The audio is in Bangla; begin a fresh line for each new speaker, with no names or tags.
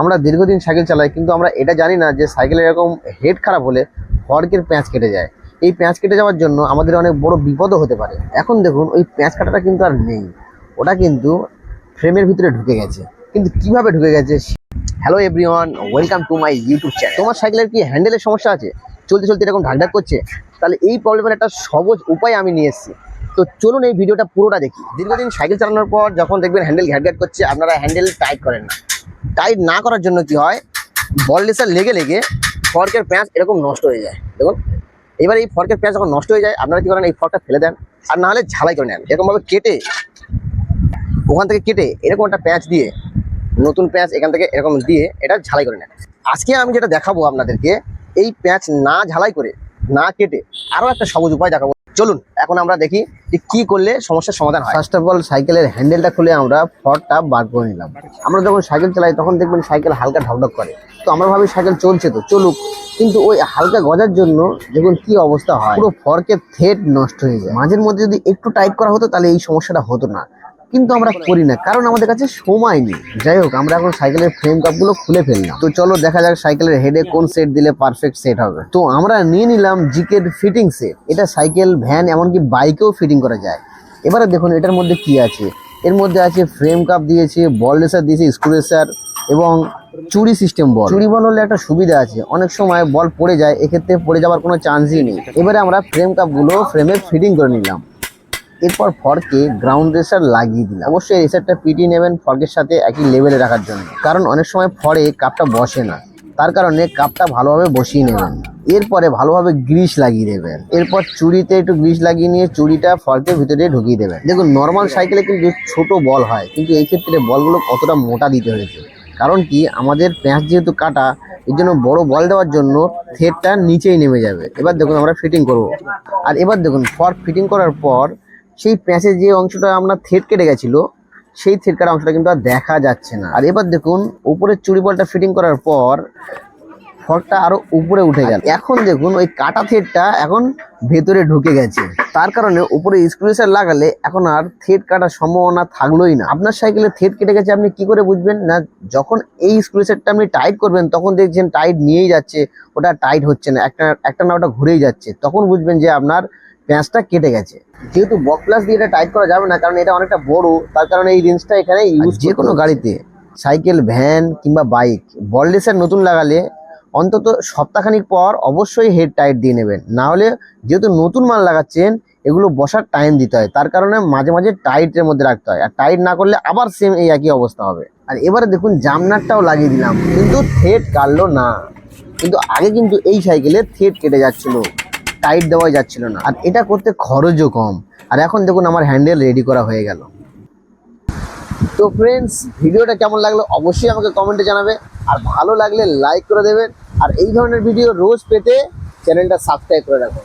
আমরা দীর্ঘদিন সাইকেল চালাই, কিন্তু আমরা এটা জানি না যে সাইকেলের এরকম হেড খারাপ হলে ফর্কের প্যাঁচ কেটে যায়। এই প্যাঁচ কেটে যাওয়ার জন্য আমাদের অনেক বড় বিপদও হতে পারে। এখন দেখুন, ওই প্যাঁচ কাটাটা কিন্তু আর নেই। ওটা কিন্তু ফ্রেমের ভিতরে ঢুকে গেছে। কিন্তু কীভাবে ঢুকে গেছে hello everyone welcome to my YouTube channel তোমার সাইকেলের কি হ্যান্ডেলের সমস্যা আছে? চলতে চলতে এরকম ঢাক ঢাক করছে? তাহলে এই প্রবলেমের একটা সহজ উপায় আমি নিয়ে এসেছি। তো চলুন এই ভিডিওটা পুরোটা দেখি। দীর্ঘদিন সাইকেল চালানোর পর যখন দেখবেন হ্যান্ডেল ঘ্যাট ঘ্যাট করছে, আপনারা হ্যান্ডেল টাইট করেন না। টাইট না করার জন্য কি হয়? বল লেসার লেগে লেগে ফর্কের প্যাঁচ এরকম নষ্ট হয়ে যায়। দেখুন, এবার এই ফর্কের প্যাঁচ যখন নষ্ট হয়ে যায়, আপনারা কি করেন, এই ফর্কটা ফেলে দেন আর না হলে ঝালাই করে নেন। এরকমভাবে কেটে, ওখান থেকে কেটে এরকম একটা প্যাঁচ দিয়ে, নতুন প্যাঁচ এখান থেকে এরকম দিয়ে এটা ঝালাই করে নেন। আজকে আমি যেটা দেখাবো আপনাদেরকে, এই প্যাঁচ না ঝালাই করে, না কেটে আরও একটা সহজ উপায় দেখাবো। চলুন, এখন আমরা দেখি যে কি করলে সমস্যার সমাধান হয়। ফার্স্ট অফ অল সাইকেলের হ্যান্ডেলটা খুলে আমরা ফরটা বার করে নিলাম। আমরা যখন সাইকেল চালাই, তখন দেখবেন সাইকেল হালকা ঢকঢক করে। তো আমরা ভাবি সাইকেল চলছে তো, চলুক। কিন্তু ওই হালকা গজার জন্য দেখুন কি অবস্থা হয়। পুরো ফর্কের থ্রেড নষ্ট হয়ে যায়। মাঝের মধ্যে যদি একটু টাইট করা হতো, তাহলে এই সমস্যাটা হতো না। কিন্তু আমরা করি না, কারণ আমাদের কাছে সময় নেই। যাই হোক, আমরা এখন সাইকেলের ফ্রেম কাপগুলো খুলে ফেললাম। তো চলো দেখা যাক সাইকেলের হেডে কোন সেট দিলে পারফেক্ট সেট হবে। তো আমরা নিয়ে নিলাম জিকের ফিটিং সেট এটা সাইকেল ভ্যান এমনকি বাইকেও ফিটিং করা যায়। এবারে দেখুন, এটার মধ্যে কি আছে? এর মধ্যে আছে ফ্রেম কাপ দিয়েছে বল রেসার দিয়েছে স্ক্রু রেসার এবং চুরি সিস্টেম বল চুরি বল হলে একটা সুবিধা আছে। অনেক সময় বল পড়ে যায়, এক্ষেত্রে পড়ে যাওয়ার কোনো চান্সই নেই। এবারে আমরা ফ্রেম কাপগুলো ফ্রেমে ফিটিং করে নিলাম। এরপর ফর্কে গ্রাউন্ড রেসার লাগিয়ে দিলাম। অবশ্যই রেসারটা পিটি নেবেন ফর্কের সাথে একই লেভেলে রাখার জন্য। কারণ অনেক সময় ফরে কাপটা বসে না। তার কারণে কাপটা ভালোভাবে বসিয়ে নেবেন। এরপরে ভালোভাবে গ্রিস লাগিয়ে দেবেন। এরপর চুড়িতে একটু গ্রিস লাগিয়ে নিয়ে চুড়িটা ফর্কের ভিতরে ঢুকিয়ে দেবেন। দেখুন নর্মাল সাইকেলে কিন্তু ছোট বল হয়। কিন্তু এই ক্ষেত্রে বলগুলো কতটা মোটা দিতে হয়েছে। কারণ কি, আমাদের প্যাঁচ যেহেতু কাটা, এর জন্য বড় বল দেওয়ার জন্য থ্রেডটা নিচেই নেমে যাবে। এবার দেখুন আমরা ফিটিং করব। আর এবার দেখুন ফর্ক ফিটিং করার পর সেই প্যাঁচের যে অংশটা আমরা থেট কেটে গেছিল, সেই থ্রেড কাটা অংশটা কিন্তু আর দেখা যাচ্ছে না। আর এবার দেখুন, উপরের চুড়ি বলটা ফিটিং করার পর ফর্কটা আরও উপরে উঠে গেল। এখন দেখুন, ওই কাটা থ্রেডটা এখন ভেতরে ঢুকে গেছে। তার কারণে উপরে স্ক্রুসার লাগালে এখন আর থ্রেড কাটার সম্ভাবনা থাকলোই না। আপনার সাইকেলে থ্রেড কেটে গেছে, আপনি কি করে বুঝবেন? না, যখন এই স্ক্রুসারটা আপনি টাইট করবেন, তখন দেখছেন টাইট নিয়েই যাচ্ছে, ওটা টাইট হচ্ছে না, একটা একটা না ওটা ঘুরেই যাচ্ছে। তখন বুঝবেন যে আপনার প্যাঁচটা কেটে গেছে। যেহেতু বক প্লাস দিয়ে এটা টাইট করা যাবে না কারণ এটা অনেকটা বড় তার কারণে এই রেঞ্জটা এখানে ইউজ যে কোনো গাড়িতে সাইকেল ভ্যান কিংবা বাইক বললেসের নতুন লাগালে অন্তত সপ্তাহখানিক পর অবশ্যই হেড টাইট দিয়ে নেবেন। না হলে যেহেতু নতুন মাল লাগাচ্ছেন এগুলো বসার টাইম দিতে হয়। তার কারণে মাঝে মাঝে টাইটের মধ্যে রাখতে হয়। আর টাইট না করলে আবার সেম এই একই অবস্থা হবে। আর এবারে দেখুন জামনারটাও লাগিয়ে দিলাম। কিন্তু থ্রেড কাটলো না। কিন্তু আগে কিন্তু এই সাইকেলে থ্রেড কেটে যাচ্ছিল। টাইট দেওয়াই যাচ্ছিল না। আর এটা করতে খরচও কম। আর এখন দেখুন আমার হ্যান্ডেল রেডি করা হয়ে গেল। তো ফ্রেন্ডস ভিডিওটা কেমন লাগল অবশ্যই আমাকে কমেন্টে জানাবে। আর ভালো লাগলে লাইক করে দেবেন। আর এই ধরনের ভিডিও রোজ পেতে চ্যানেলটা সাবস্ক্রাইব করে রাখুন।